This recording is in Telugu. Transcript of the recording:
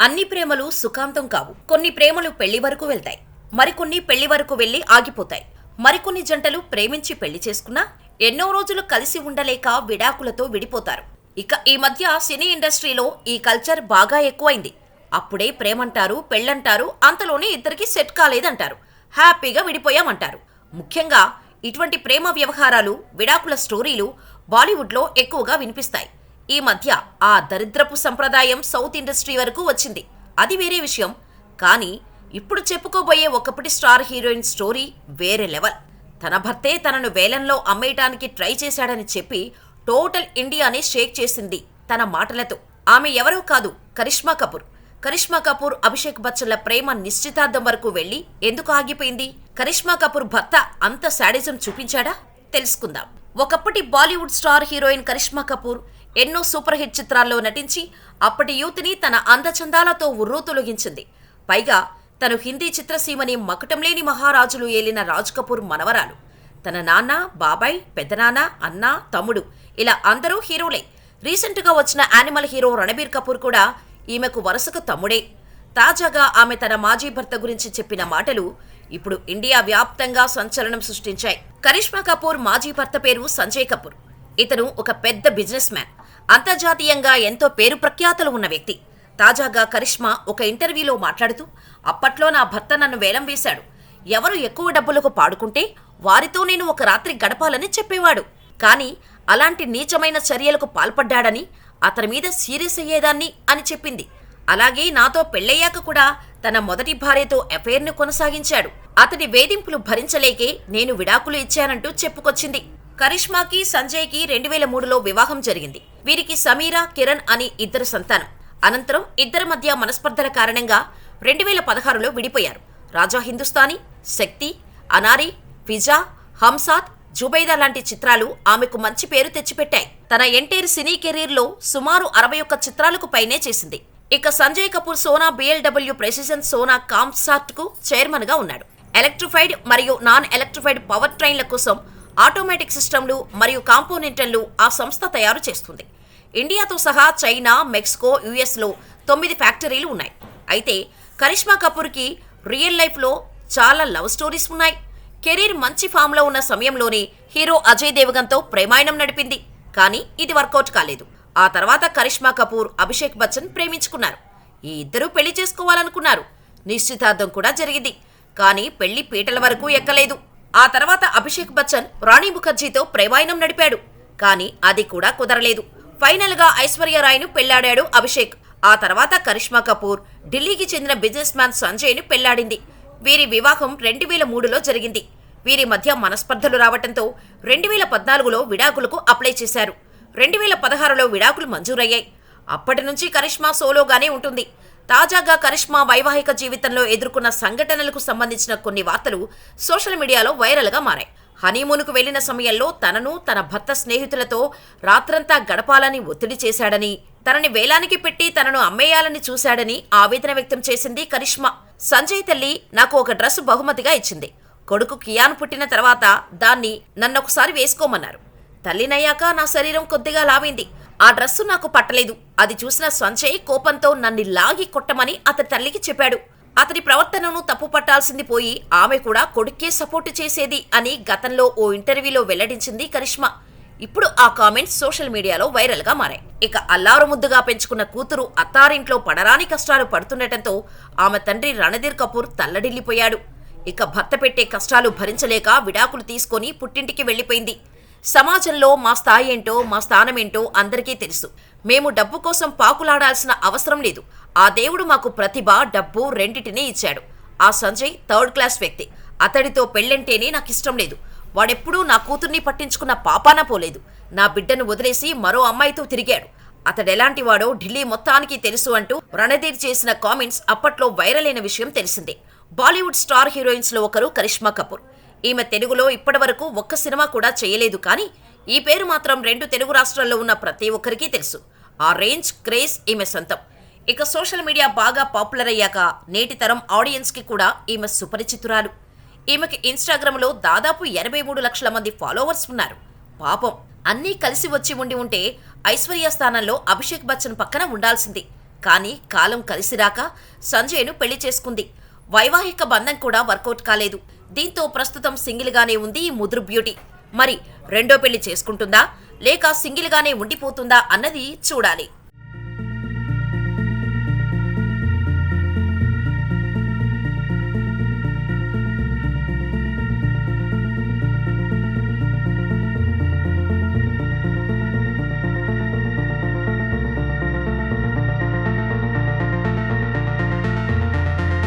అన్ని ప్రేమలు సుఖాంతం కావు. కొన్ని ప్రేమలు పెళ్ళి వరకు వెళ్తాయి. మరికొన్ని పెళ్ళి వరకు వెళ్ళి ఆగిపోతాయి. మరికొన్ని జంటలు ప్రేమించి పెళ్ళి చేసుకున్నా ఎన్నో రోజులు కలిసి ఉండలేక విడాకులతో విడిపోతారు. ఇక ఈ మధ్య సినీ ఇండస్ట్రీలో ఈ కల్చర్ బాగా ఎక్కువైంది. అప్పుడే ప్రేమంటారు పెళ్ళంటారు అంతలోనే ఇద్దరికి సెట్ కాలేదంటారు. హ్యాపీగా విడిపోయామంటారు. ముఖ్యంగా ఇటువంటి ప్రేమ వ్యవహారాలు విడాకుల స్టోరీలు బాలీవుడ్లో ఎక్కువగా వినిపిస్తాయి. ఈ మధ్య ఆ దరిద్రపు సంప్రదాయం సౌత్ ఇండస్ట్రీ వరకు వచ్చింది. అది వేరే విషయం. కానీ ఇప్పుడు చెప్పుకోబోయే ఒకప్పటి స్టార్ హీరోయిన్ స్టోరీ వేరే లెవెల్. తన భర్తే తనను వేలంలో అమ్మేయటానికి ట్రై చేశాడని చెప్పి టోటల్ ఇండియానే షేక్ చేసింది తన మాటలతో. ఆమె ఎవరో కాదు కరిష్మా కపూర్. కరిష్మా కపూర్ అభిషేక్ బచ్చన్ల ప్రేమ నిశ్చితార్థం వరకు వెళ్ళి ఎందుకు ఆగిపోయింది? కరిష్మా కపూర్ భర్త అంత శాడిజం చూపించాడా? తెలుసుకుందాం. ఒకప్పటి బాలీవుడ్ స్టార్ హీరోయిన్ కరిష్మా కపూర్ ఎన్నో సూపర్ హిట్ చిత్రాల్లో నటించి అప్పటి యూత్ని తన అందచందాలతో ఉర్రూతొలగించింది పైగా తను హిందీ చిత్రసీమని మకుటం లేని మహారాజులు ఏలిన రాజ్ కపూర్ మనవరాలు. తన నాన్న బాబాయ్ పెద్దనాన్న అన్న తమ్ముడు ఇలా అందరూ హీరోలే. రీసెంట్గా వచ్చిన యానిమల్ హీరో రణబీర్ కపూర్ కూడా ఈమెకు వరుసకు తమ్ముడే. తాజాగా ఆమె తన మాజీ భర్త గురించి చెప్పిన మాటలు ఇప్పుడు ఇండియా వ్యాప్తంగా సంచలనం సృష్టించాయి. కరిష్మా కపూర్ మాజీ భర్త పేరు సంజయ్ కపూర్. ఇతను ఒక పెద్ద బిజినెస్ మ్యాన్. అంతర్జాతీయంగా ఎంతో పేరు ప్రఖ్యాతలు ఉన్న వ్యక్తి. తాజాగా కరిష్మా ఒక ఇంటర్వ్యూలో మాట్లాడుతూ అప్పట్లో నా భర్త నన్ను వేలం వేశాడు. ఎవరు ఎక్కువ డబ్బులకు పాడుకుంటే వారితో నేను ఒక రాత్రి గడపాలని చెప్పేవాడు. కానీ అలాంటి నీచమైన చర్యలకు పాల్పడ్డాడని అతని మీద సీరియస్ అయ్యేదాన్ని అని చెప్పింది. అలాగే నాతో పెళ్ళయ్యాక కూడా తన మొదటి భార్యతో అఫైర్ను కొనసాగించాడు. అతడి వేధింపులు భరించలేకే నేను విడాకులు ఇచ్చానంటూ చెప్పుకొచ్చింది. కరిష్మాకి సంజయ్కి రెండు వేల మూడులో వివాహం జరిగింది. వీరికి సమీరా కిరణ్ అని ఇద్దరు సంతానం. అనంతరం ఇద్దరి మధ్య మనస్పర్ధల కారణంగా రెండు వేల పదహారులో విడిపోయారు. రాజా హిందుస్థానీ శక్తి అనారి ఫిజా హంసాత్ జుబైదా లాంటి చిత్రాలు ఆమెకు మంచి పేరు తెచ్చిపెట్టాయి. తన ఎంటైర్ సినీ కెరీర్లో సుమారు అరవై ఒక్క చిత్రాలకు పైనే చేసింది. ఇక సంజయ్ కపూర్ సోనా బిఎల్డబ్ల్యూ ప్రెసిజన్ సోనా కామ్సాట్కు చైర్మన్గా ఉన్నాడు. ఎలక్ట్రిఫైడ్ మరియు నాన్ ఎలక్ట్రిఫైడ్ పవర్ ట్రైన్ల కోసం ఆటోమేటిక్ సిస్టంలు మరియు కాంపోనెంట్లను ఆ సంస్థ తయారు చేస్తుంది. ఇండియాతో సహా చైనా మెక్సికో యుఎస్లో తొమ్మిది ఫ్యాక్టరీలు ఉన్నాయి. అయితే కరిష్మా కపూర్కి రియల్ లైఫ్లో చాలా లవ్ స్టోరీస్ ఉన్నాయి. కెరీర్ మంచి ఫామ్లో ఉన్న సమయంలోనే హీరో అజయ్ దేవగన్తో ప్రేమాయణం నడిపింది. కానీ ఇది వర్కౌట్ కాలేదు. ఆ తర్వాత కరిష్మా కపూర్ అభిషేక్ బచ్చన్ ప్రేమించుకున్నారు. ఈ ఇద్దరూ పెళ్ళి చేసుకోవాలనుకున్నారు. నిశ్చితార్థం కూడా జరిగింది. కానీ పెళ్ళి పీటల వరకు ఎక్కలేదు. ఆ తర్వాత అభిషేక్ బచ్చన్ రాణి ముఖర్జీతో ప్రేమాయణం నడిపాడు. కానీ అది కూడా కుదరలేదు. ఫైనల్గా ఐశ్వర్య రాయ్ను పెళ్ళాడాడు అభిషేక్. ఆ తర్వాత కరిష్మా కపూర్ ఢిల్లీకి చెందిన బిజినెస్ మ్యాన్ సంజయ్ను పెళ్ళాడింది. వీరి వివాహం రెండు వేల మూడులో జరిగింది. వీరి మధ్య మనస్పర్ధలు రావటంతో రెండు వేల పద్నాలుగులో విడాకులకు అప్లై చేశారు. రెండు వేల పదహారులో విడాకులు మంజూరయ్యాయి. అప్పటి నుంచి కరిష్మా సోలోగానే ఉంటుంది. తాజాగా కరిష్మా వైవాహిక జీవితంలో ఎదుర్కొన్న సంఘటనలకు సంబంధించిన కొన్ని వార్తలు సోషల్ మీడియాలో వైరల్గా మారాయి. హనీమూన్కు వెళ్ళిన సమయంలో తనను తన భర్త స్నేహితులతో రాత్రంతా గడపాలని ఒత్తిడి చేశాడని తనని వేలానికి పెట్టి తనను అమ్మేయాలని చూశాడని ఆవేదన వ్యక్తం చేసింది కరిష్మా. సంజయ్ తల్లి నాకు ఒక డ్రెస్ బహుమతిగా ఇచ్చింది. కొడుకు కియాన్ పుట్టిన తర్వాత దాన్ని నన్నొకసారి వేసుకోమన్నారు. తల్లినయ్యాక నా శరీరం కొద్దిగా లావింది. ఆ డ్రెస్సు నాకు పట్టలేదు. అది చూసిన సంజయ్ కోపంతో నన్ను లాగి కొట్టమని అతని తల్లికి చెప్పాడు. అతని ప్రవర్తనను తప్పు పట్టాల్సింది పోయి ఆమె కూడా కొడుక్కే సపోర్టు చేసేది అని గతంలో ఓ ఇంటర్వ్యూలో వెల్లడించింది కరిష్మా. ఇప్పుడు ఆ కామెంట్స్ సోషల్ మీడియాలో వైరల్గా మారాయి. ఇక అల్లారు ముద్దుగా పెంచుకున్న కూతురు అత్తారింట్లో పడరాని కష్టాలు పడుతుండటంతో ఆమె తండ్రి రణధీర్ కపూర్ తల్లడిల్లిపోయాడు. ఇక భర్త పెట్టే కష్టాలు భరించలేక విడాకులు తీసుకొని పుట్టింటికి వెళ్ళిపోయింది సమాజంలో మా స్థాయి ఏంటో మా స్థానం ఏంటో అందరికీ తెలుసు. మేము డబ్బు కోసం పాకులాడాల్సిన అవసరం లేదు. ఆ దేవుడు మాకు ప్రతిభ డబ్బు రెండిటినీ ఇచ్చాడు. ఆ సంజయ్ థర్డ్ క్లాస్ వ్యక్తి. అతడితో పెళ్ళంటేనే నాకు ఇష్టం లేదు. వాడెప్పుడూ నా కూతుర్ని పట్టించుకున్న పాపాన పోలేదు. నా బిడ్డను వదిలేసి మరో అమ్మాయితో తిరిగాడు. అతడెలాంటి వాడో ఢిల్లీ మొత్తానికి తెలుసు అంటూ రణధీర్ చేసిన కామెంట్స్ అప్పట్లో వైరల్ అయిన విషయం తెలిసిందే. బాలీవుడ్ స్టార్ హీరోయిన్స్లో ఒకరు కరిష్మా కపూర్. ఈమె తెలుగులో ఇప్పటివరకు ఒక్క సినిమా కూడా చేయలేదు కానీ ఈ పేరు మాత్రం రెండు తెలుగు రాష్ట్రాల్లో ఉన్న ప్రతి ఒక్కరికి తెలుసు. ఆ రేంజ్ క్రేజ్ ఈమె సొంతం. ఇక సోషల్ మీడియా బాగా పాపులర్ అయ్యాక నేటి తరం ఆడియన్స్కి కూడా ఈమె సుపరిచితురాలు. ఈమెకి ఇన్స్టాగ్రామ్లో దాదాపు ఎనభై మూడు లక్షల మంది ఫాలోవర్స్ ఉన్నారు. పాపం అన్నీ కలిసి వచ్చి ఉండి ఉంటే ఐశ్వర్య స్థానంలో అభిషేక్ బచ్చన్ పక్కన ఉండాల్సింది. కానీ కాలం కలిసిరాక సంజయ్ను పెళ్ళి చేసుకుంది. వైవాహిక బంధం కూడా వర్కౌట్ కాలేదు. దీంతో ప్రస్తుతం సింగిల్గానే ఉంది ఈ ముదురు బ్యూటీ. మరి రెండో పెళ్ళి చేసుకుంటుందా? లేక సింగిల్గానే ఉండిపోతుందా అన్నది చూడాలి.